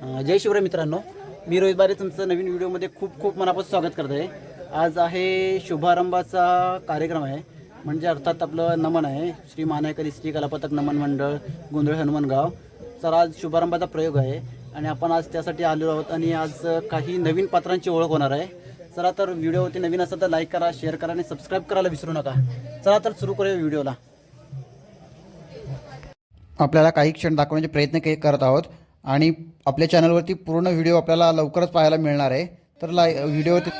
जय शिवराय मित्रांनो. मी रोहित बारे तुमचं नवीन व्हिडिओमध्ये खूप खूप मनापासून स्वागत करत आहे. आज आहे शुभारंभाचा कार्यक्रम आहे. म्हणजे अर्थात आपलं नमन आहे. श्री मानायकरी श्री कलापथक नमन मंडळ गोंधळ हनुमानगाव. तर आज शुभारंभाचा प्रयोग आहे. आणि आपण आज त्यासाठी आलेलो आहोत आणि आज काही नवीन पात्रांची ओळख होणार आहे. चला तर व्हिडिओवरती नवीन असेल तर लाईक करा शेअर करा आणि सबस्क्राईब करायला विसरू नका. चला तर सुरू करूया व्हिडिओला. आपल्याला काही क्षण दाखवण्याचे प्रयत्न के करत आहोत. आणि आपल्या चॅनलवरती पूर्ण व्हिडिओ आपल्याला लवकरच पाहायला मिळणार आहे. तर ला व्हिडिओवरती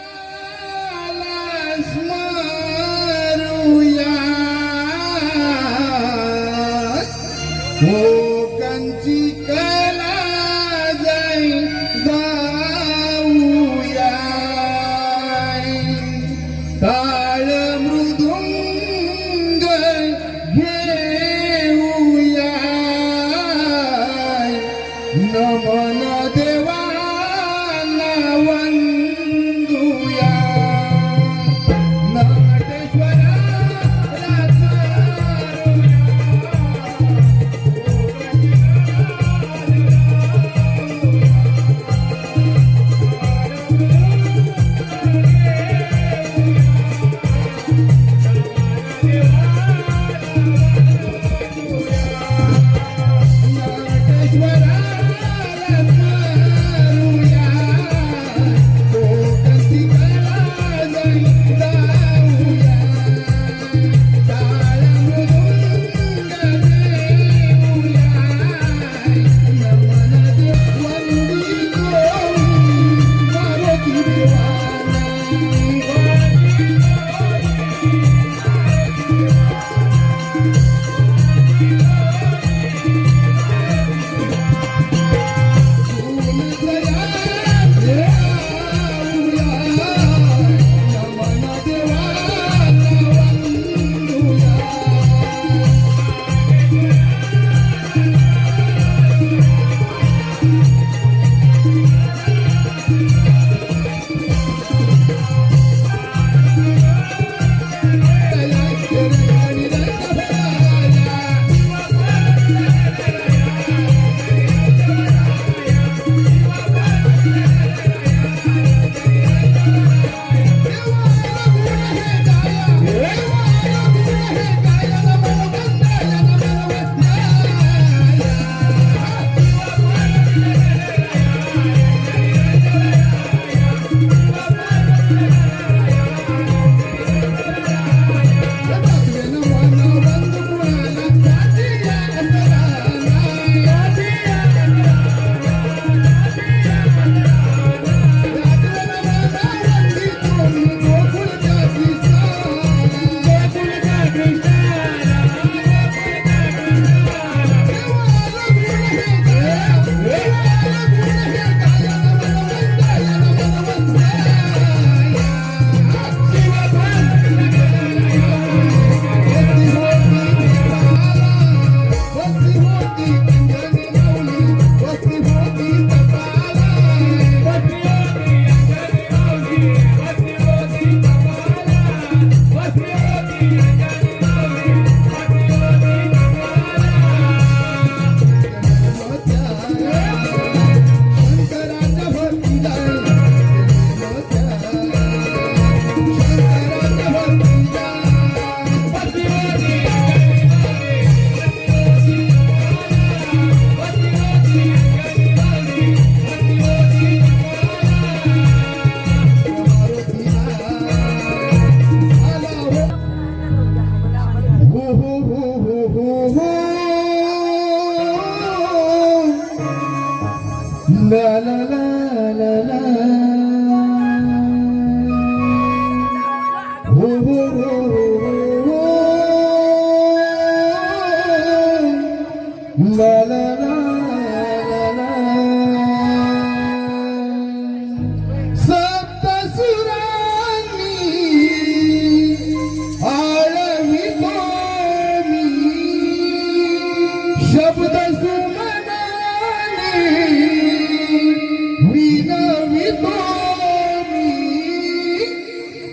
La la la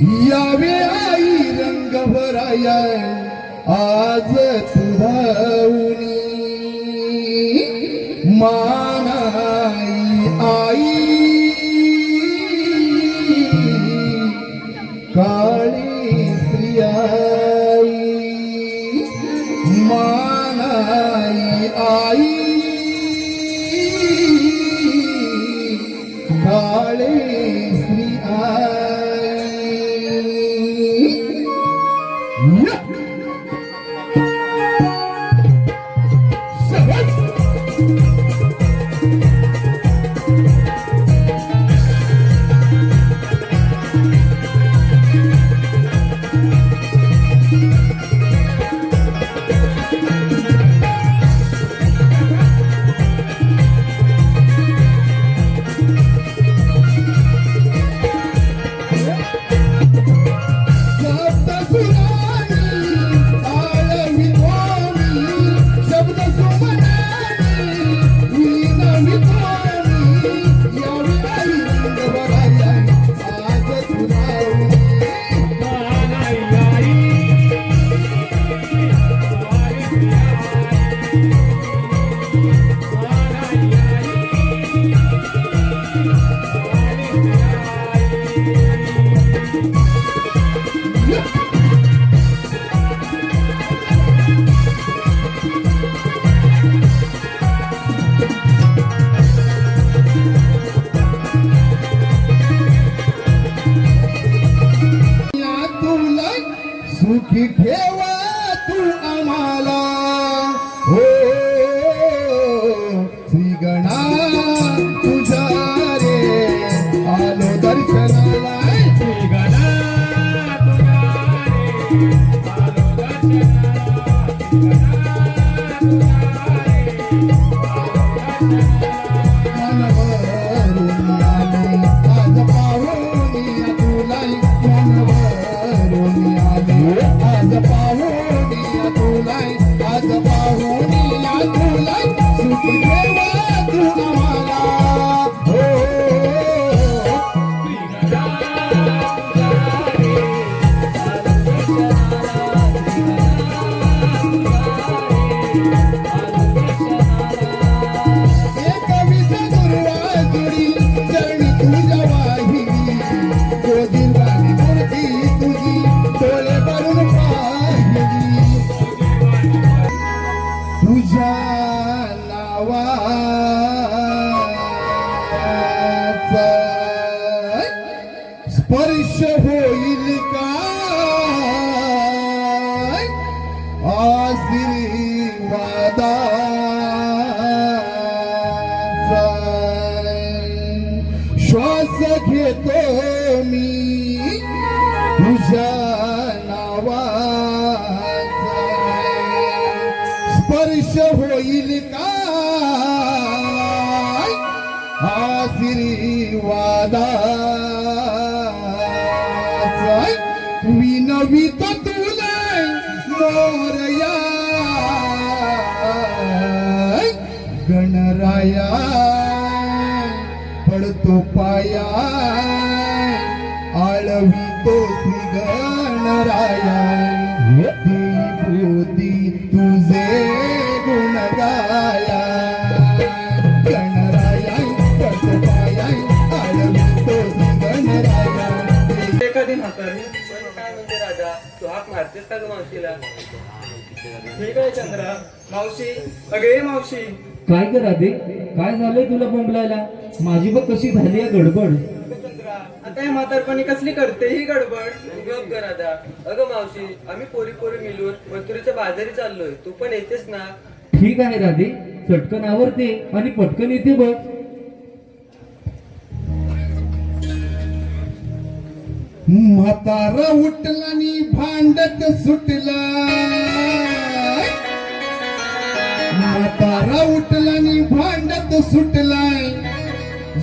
यावे आई रंग भराया आज तुझाऊनी मानाई आई. का सुखी ठेवा तू आम्हाला. स्पर्श होईल काय आशीर्वादाचा श्वास घेतो मी तुझ्या नावाचा स्पर्श गणराया पडतो पाया आळवितो श्री गणराया. भूती तुझे गुण गाया गणराया पडतो पाया गणराया. एखादी म्हातारी राजा तू हाक मारतेस का ग मावशीला? ठीक आहे चंद्रा मावशी अगे मावशी. काय कर राधे? काय झालंय तुला बोंबलायला? माझी बघ कशी झाली आहे गडबड. चंद्रा आता हे म्हातारपणी कसली करते ही गडबड? गप ग राजा अगं मावशी आम्ही पोरी पोरी मिळून मथुरेच्या बाजारी चाललोय. तू पण येतेस ना? ठीक आहे राधे चटकन आवरते आणि पटकन येते बघ. म्हातारा उठला नि भांडत सुटला. बारा उठला नि भांडत सुटलाय.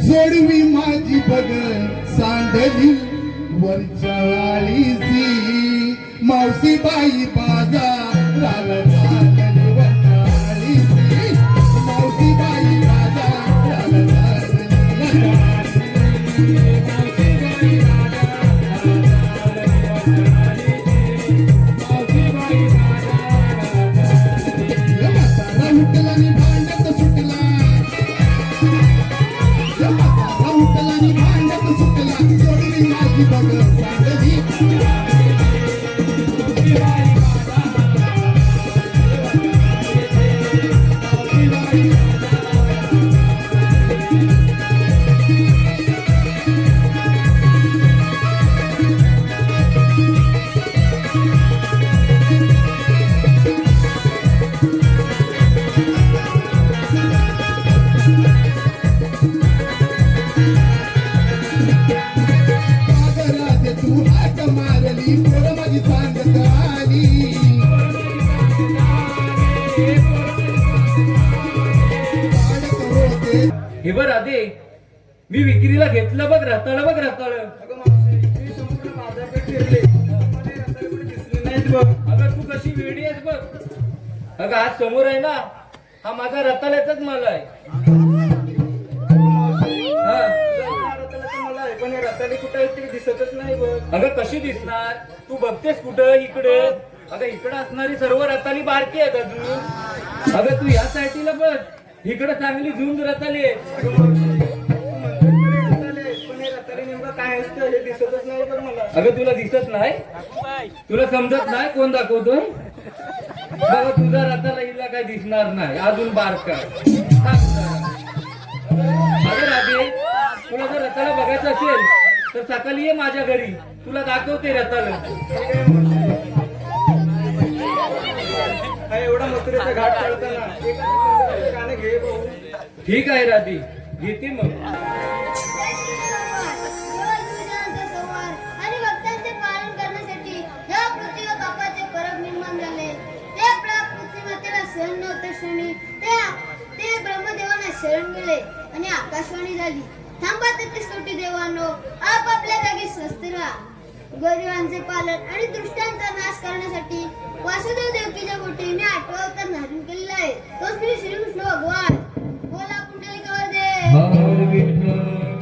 जोडवी माझी बग सांडली वरच्या आळीची मावशी बाई बाजा फिरले अगं तू कशी वेडी आहेस बघ. अगं आज समोर आहे ना हा माझा रताळ्याचाच माल आहे. मला आहे पण हे. रताळे कुठं आहेत ते दिसतच नाही बघ अगं कशी दिसणार? तू बघतेस कुठं? इकडे? अगं इकडे असणारी सर्व रताली बारकी आहेत अजून. अगं तू या साईडला बघ. इकडे चांगली झुंज रताली आहे अगं तुला दिसत नाही? तुला समजत नाही कोण दाखवतो बाबा तुझा रताला हिला काय दिसणार नाही. अजून बारका. अगं राधे तुला जर रताला बघायचं असेल तर सकाळी ये माझ्या घरी. तुला दाखवते. हा एवढा मथुरेचा घाट चढताना ठीक आहे राधी. घेते मग. शरण मिळे आणि आकाशवाणी झाली. थांबा तेहतीस कोटी आप आपल्या जागी स्वस्थ राहा. गरिबांचे पालन आणि दृष्टांचा नाश करण्यासाठी वासुदेव देवकीच्या पोटी आठवा अवतार धारण केलेला आहे. तो श्री म्हणजे श्रीकृष्ण भगवान. बोला कुंडलिकावर दे.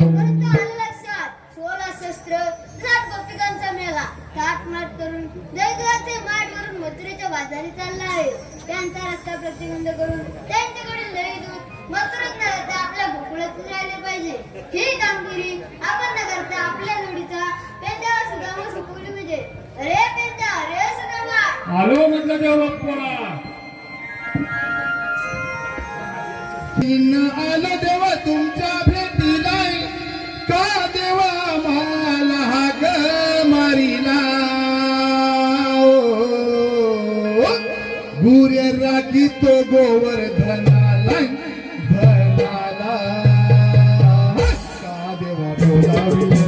परंतु आलं लक्षात सोळा शस्त्र सात गोपिकांचा मेळा ताट माट करून जयदेवाचे माठ वरून मथुरेच्या बाजारी चालला आहे. त्यांचा रस्ता प्रतिबंध करून त्यांच्याकडील लय दूर मथुरेत न जाता आपल्या गोकुळातून राहिले पाहिजे. ही कामगिरी आपण न करता आपल्या जोडीचा पेंड्यावर सुदामा शिकवली पाहिजे अरे पेंड्या अरे सुदामा आलो देव बाप्पा चिन्ह आलं देवा तुमच्या भेटीला का देवा मला हा ग मारिला गुरे राखी तो गोवर्धनाला देवा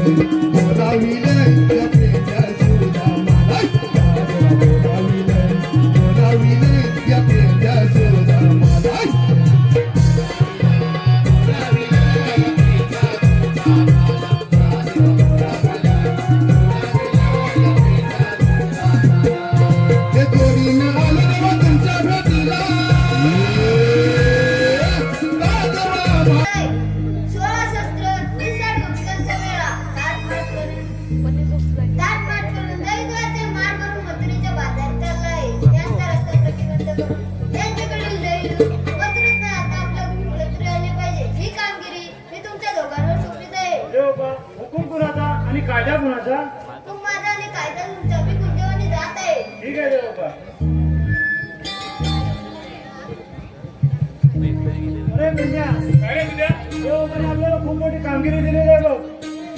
आपल्याला खूप मोठी कामगिरी दिलेली आहे बघ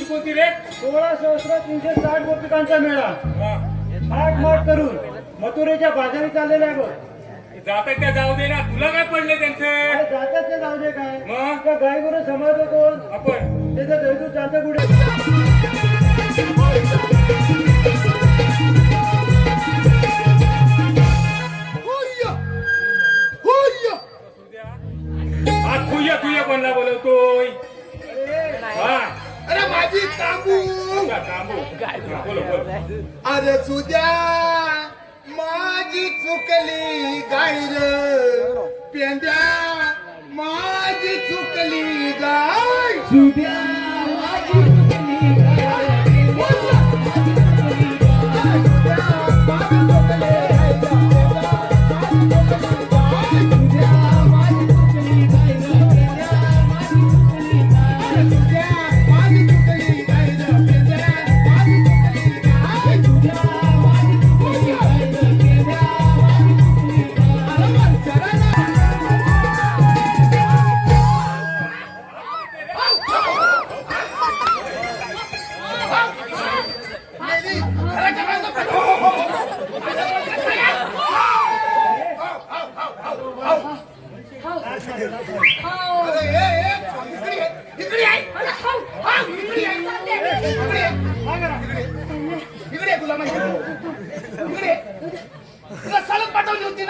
कोणती रे सोळा सहस्र तीनशे साठ गोपिकांचा मेळा आठ माठ करून मथुरेच्या बाजारी चाललेला आहे बघ जातात त्या जाऊ दे ना तुला काय पडले त्यांचे अरे जातात ते जाऊ दे काय मग? गाय गुरु समाज कोण आपण त्याचं दैदूत जातं कुठे तुया तुया कोणला बोलवतोय. हा. अरे माझी तांबू तांबू हा, बोलो बोलो. अरे सुद्या माझी चुकली गायर पेंद्या माझी चुकली गाय. माझी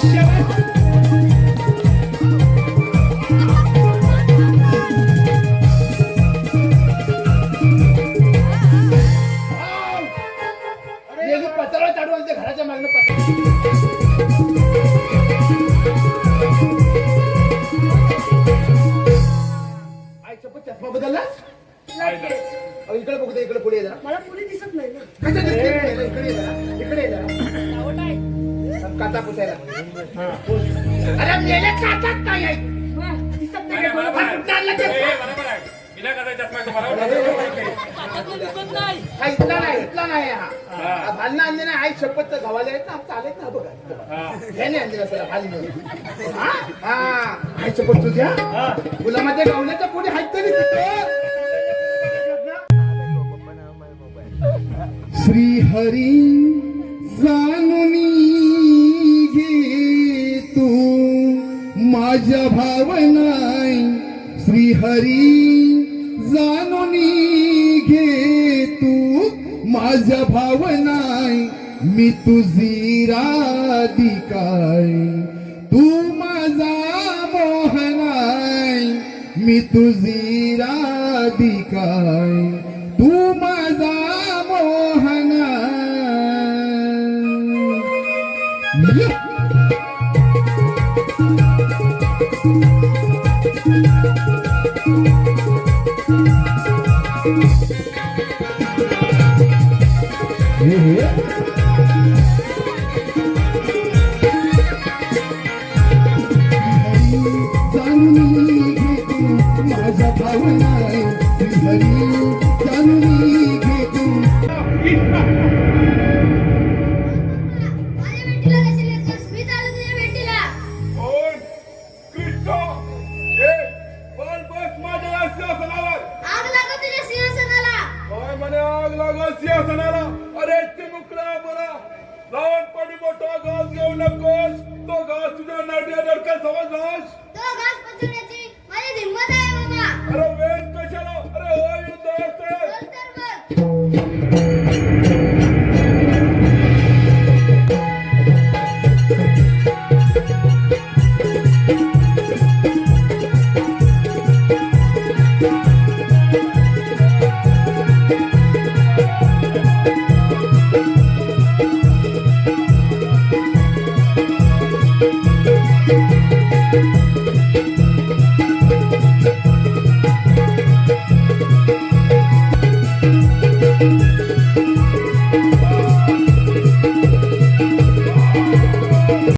Chega! हा आणले ना आई शपथ घावायला आहेत ना आमचं ना बघा आणले हा आई शपथ तुझ्या गुलामाच्या गावण्याचा कोणी हायत तरी श्री हरी जाणून घे तू माझ्या भावना श्री हरी जाणुनी घे तू माझ्या भावनाय मी तुझी राधिकाय तू माझा मोहनाय मी तुझी राधिकाय तू माझा